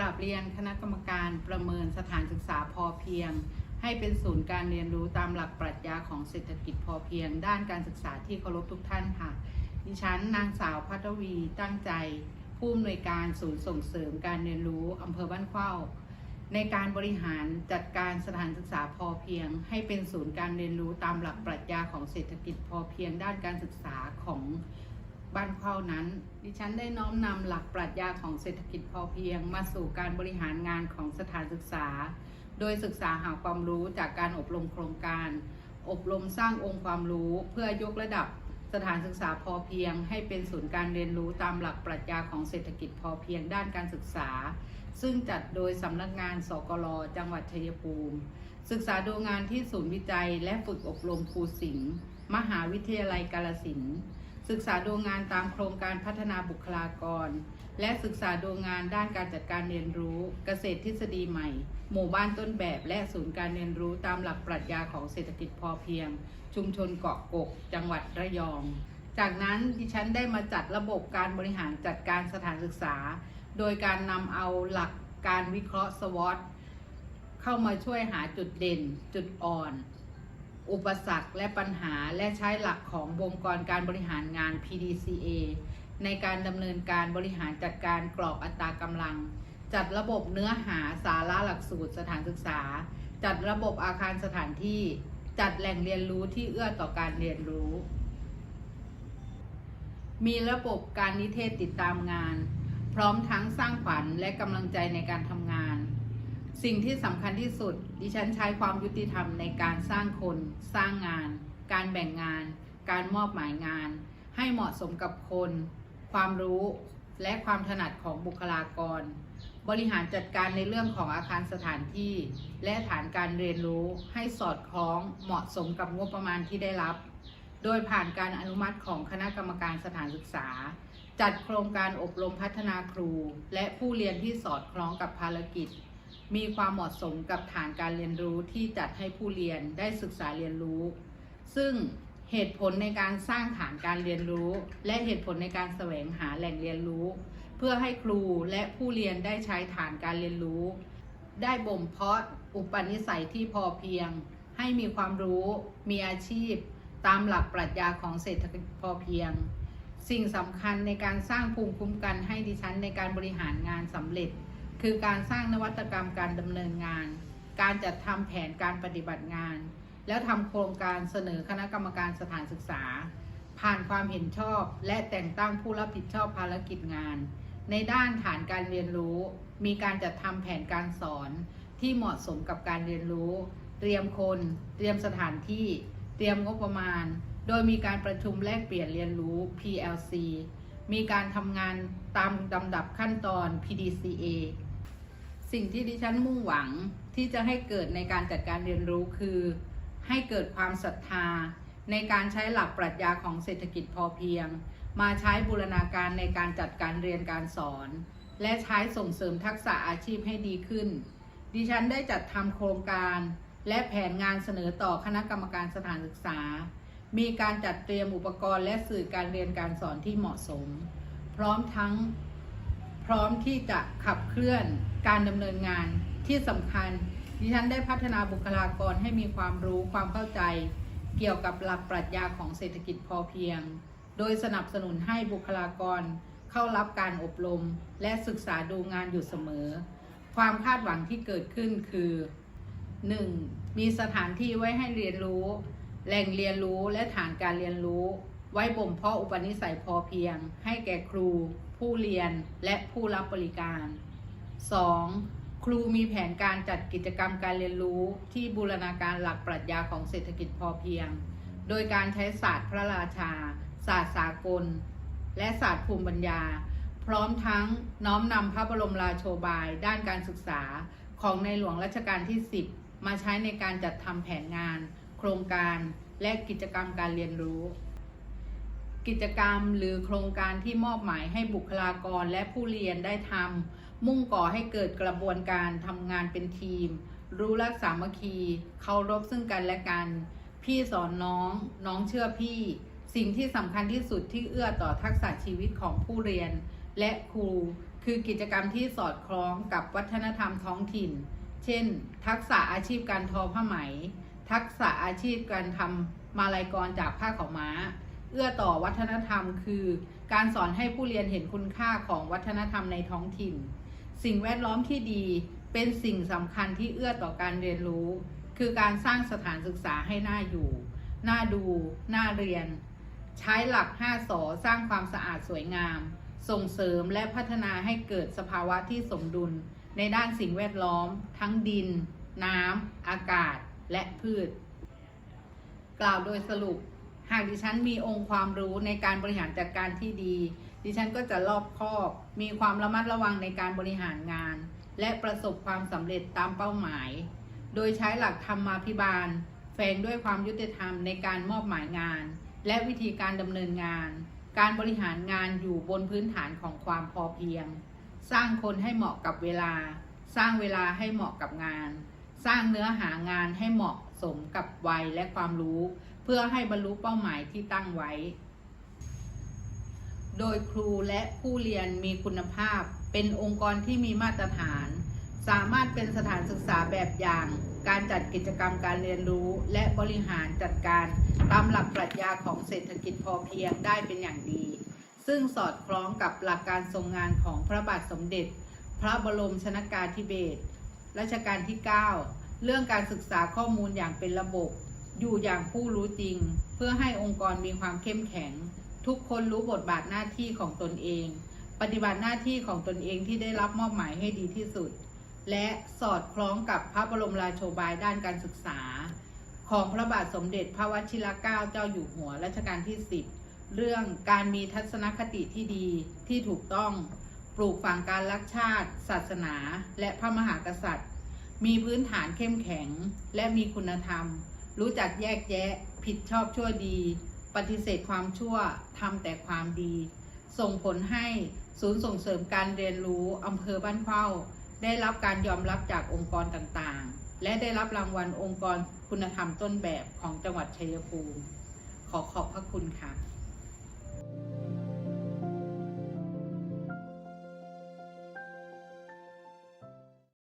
ราบเรียนคณะกรรมการประเมินสถานศึกษาพอเพียง ให้เป็นศูนย์การเรียนรู้ตามหลักปรัชญาของเศรษฐกิจพอเพียง ด้านการศึกษาที่เคารพทุกท่านค่ะ ดิฉันนางสาวพัทวีตั้งใจ ผู้อำนวยการศูนย์ส่งเสริมการเรียนรู้อำเภอบ้านเข้าในการบริหารจัดการสถานศึกษาพอเพียง ให้เป็นศูนย์การเรียนรู้ตามหลักปรัชญาของเศรษฐกิจพอเพียงด้านการศึกษาของ บ้านเข้านั้น ดิฉันได้น้อมนำหลักปรัชญาของเศรษฐกิจพอเพียง มาสู่การบริหารงานของสถานศึกษา โดยศึกษาหาความรู้จากการอบรมโครงการ อบรมสร้างองค์ความรู้เพื่อยกระดับสถานศึกษาพอเพียง ให้เป็นศูนย์การเรียนรู้ตามหลักปรัชญาของเศรษฐกิจพอเพียงด้านการศึกษา ซึ่งจัดโดยสำนักงานสกลจังหวัดชัยภูมิ ศึกษาดูงานที่ศูนย์วิจัย และฝึกอบรมครูสิงห์มหาวิทยาลัยกาลสินธุ์ ศึกษาดูงานตามโครงการพัฒนาบุคลากร และศึกษาดูงานด้านการจัดการเรียนรู้ เกษตรทฤษฎีใหม่ หมู่บ้านต้นแบบและศูนย์การเรียนรู้ตามหลักปรัชญาของเศรษฐกิจพอเพียง ชุมชนเกาะกก จังหวัดระยอง จากนั้นดิฉันได้มาจัดระบบการบริหารจัดการสถานศึกษา โดยการนำเอาหลักการวิเคราะห์ SWOT เข้ามาช่วยหาจุดเด่น จุดอ่อน อุปสรรคและปัญหาและใช้หลักขององค์กรการบริหารงาน PDCA ในการดำเนินการบริหารจัดการกรอบอัตรากำลัง จัดระบบเนื้อหาสาระหลักสูตรสถานศึกษา จัดระบบอาคารสถานที่ จัดแหล่งเรียนรู้ที่เอื้อต่อการเรียนรู้ มีระบบการนิเทศติดตามงาน พร้อมทั้งสร้างขวัญและกำลังใจในการทำงาน สิ่งที่สำคัญที่สุด ดิฉันใช้ความยุติธรรมในการสร้างคน สร้างงาน การแบ่งงาน การมอบหมายงาน ให้เหมาะสมกับคน ความรู้และความถนัดของบุคลากร บริหารจัดการในเรื่องของอาคารสถานที่ และฐานการเรียนรู้ให้สอดคล้องเหมาะสมกับงบประมาณที่ได้รับ โดยผ่านการอนุมัติของคณะกรรมการสถานศึกษา จัดโครงการอบรมพัฒนาครู และผู้เรียนที่สอดคล้องกับภารกิจ มีความเหมาะสมกับฐานการเรียนรู้ที่จัดให้ผู้เรียนได้ศึกษาเรียนรู้ ซึ่งเหตุผลในการสร้างฐานการเรียนรู้ และเหตุผลในการแสวงหาแหล่งเรียนรู้ เพื่อให้ครูและผู้เรียนได้ใช้ฐานการเรียนรู้ ได้บ่มเพาะอุปนิสัยที่พอเพียง ให้มีความรู้ มีอาชีพ ตามหลักปรัชญาของเศรษฐกิจพอเพียง สิ่งสำคัญในการสร้างภูมิคุ้มกันให้ดิฉันในการบริหารงานสำเร็จ คือการสร้างนวัตกรรมการดำเนินงาน การจัดทำแผนการปฏิบัติงาน แล้วทำโครงการเสนอคณะกรรมการสถานศึกษา ผ่านความเห็นชอบและแต่งตั้งผู้รับผิดชอบภารกิจงาน ในด้านฐานการเรียนรู้ มีการจัดทำแผนการสอนที่เหมาะสมกับการเรียนรู้ เตรียมคน เตรียมสถานที่ เตรียมงบประมาณ โดยมีการประชุมแลกเปลี่ยนเรียนรู้ PLC มีการทำงานตามลำดับขั้นตอน PDCA สิ่งที่ดิฉันมุ่งหวังที่จะให้เกิดในการจัดการเรียนรู้คือ ให้เกิดความศรัทธา ในการใช้หลักปรัชญาของเศรษฐกิจพอเพียง มาใช้บูรณาการในการจัดการเรียนการสอน และใช้ส่งเสริมทักษะอาชีพให้ดีขึ้น ดิฉันได้จัดทำโครงการ และแผนงานเสนอต่อคณะกรรมการสถานศึกษา มีการจัดเตรียมอุปกรณ์และสื่อการเรียนการสอนที่เหมาะสม พร้อมทั้ง ร้อมที่จะขับเคลื่อนการดำเนินงานที่สำคัญ ดิฉันได้พัฒนาบุคลากรให้มีความรู้ความเข้าใจ เกี่ยวกับหลักปรัชญาของเศรษฐกิจพอเพียง โดยสนับสนุนให้บุคลากรเข้ารับการอบรม และศึกษาดูงานอยู่เสมอ ความคาดหวังที่เกิดขึ้นคือ 1. มีสถานที่ไว้ให้เรียนรู้ แหล่งเรียนรู้และฐานการเรียนรู้ ไว้บ่มเพาะอุปนิสัยพอเพียง ให้แก่ครู ผู้เรียนและผู้รับบริการ 2. ครูมีแผนการจัดกิจกรรมการเรียนรู้ที่บูรณาการหลักปรัชญาของเศรษฐกิจพอเพียง โดยการใช้ศาสตร์พระราชา ศาสตร์สากล และศาสตร์ภูมิปัญญา พร้อมทั้งน้อมนำพระบรมราโชบายด้านการศึกษาของในหลวงรัชกาลที่ 10 มาใช้ในการจัดทำแผนงาน โครงการและกิจกรรมการเรียนรู้ กิจกรรมหรือโครงการที่มอบหมายให้บุคลากรและผู้เรียนได้ทำมุ่งก่อให้เกิดกระบวนการทำงานเป็นทีม รู้รักสามัคคีเคารพซึ่งกันและกัน พี่สอนน้อง น้องเชื่อพี่ สิ่งที่สำคัญที่สุดที่เอื้อต่อทักษะชีวิตของผู้เรียน และครู คือกิจกรรมที่สอดคล้องกับวัฒนธรรมท้องถิ่น เช่น ทักษะอาชีพการทอผ้าไหม ทักษะอาชีพการทำมาลายกรจากผ้าขาวม้า เอื้อต่อวัฒนธรรม คือการสอนให้ผู้เรียนเห็นคุณค่าของวัฒนธรรมในท้องถิ่น สิ่งแวดล้อมที่ดีเป็นสิ่งสำคัญที่เอื้อต่อการเรียนรู้ คือการสร้างสถานศึกษาให้น่าอยู่ น่าดู น่าเรียน ใช้หลัก 5สอสร้างความสะอาดสวยงาม ส่งเสริมและพัฒนาให้เกิดสภาวะที่สมดุล ในด้านสิ่งแวดล้อม ทั้งดิน น้ำ อากาศ และพืช กล่าวโดยสรุป หากดิฉันมีองค์ความรู้ในการบริหารจัดการที่ดี ดิฉันก็จะรอบคอบ มีความระมัดระวังในการบริหารงาน และประสบความสำเร็จตามเป้าหมาย โดยใช้หลักธรรมาภิบาล แฝงด้วยความยุติธรรมในการมอบหมายงาน และวิธีการดำเนินงาน การบริหารงานอยู่บนพื้นฐานของความพอเพียง สร้างคนให้เหมาะกับเวลา สร้างเวลาให้เหมาะกับงาน สร้างเนื้อหางานให้เหมาะสมกับวัยและความรู้ เพื่อให้บรรลุเป้าหมายที่ตั้งไว้ โดยครูและผู้เรียนมีคุณภาพ เป็นองค์กรที่มีมาตรฐาน สามารถเป็นสถานศึกษาแบบอย่าง การจัดกิจกรรมการเรียนรู้ และบริหารจัดการตามหลักปรัชญาของเศรษฐกิจพอเพียงได้เป็นอย่างดี ซึ่งสอดคล้องกับหลักการทรงงานของพระบาทสมเด็จ พระบรมชนากาธิเบศรรัชกาลที่ 9 เรื่องการศึกษาข้อมูลอย่างเป็นระบบ อยู่อย่างผู้รู้จริง เพื่อให้องค์กรมีความเข้มแข็ง ทุกคนรู้บทบาทหน้าที่ของตนเอง ปฏิบัติหน้าที่ของตนเองที่ได้รับมอบหมายให้ดีที่สุด และสอดคล้องกับพระบรมราโชบายด้านการศึกษา ของพระบาทสมเด็จพระวชิรเกล้าเจ้าอยู่หัวรัชกาลที่ 10 เรื่องการมีทัศนคติที่ดีที่ถูกต้อง ปลูกฝังการรักชาติ ศาสนา และพระมหากษัตริย์ มีพื้นฐานเข้มแข็งและมีคุณธรรม รู้จักแยกแยะ ผิดชอบชั่วดี ปฏิเสธความชั่วทำแต่ความดี ส่งผลให้ศูนย์ส่งเสริมการเรียนรู้อำเภอบ้านเข้า ได้รับการยอมรับจากองค์กรต่างๆ และได้รับรางวัลองค์กรคุณธรรมต้นแบบของจังหวัดชัยภูมิ ขอขอบพระคุณค่ะ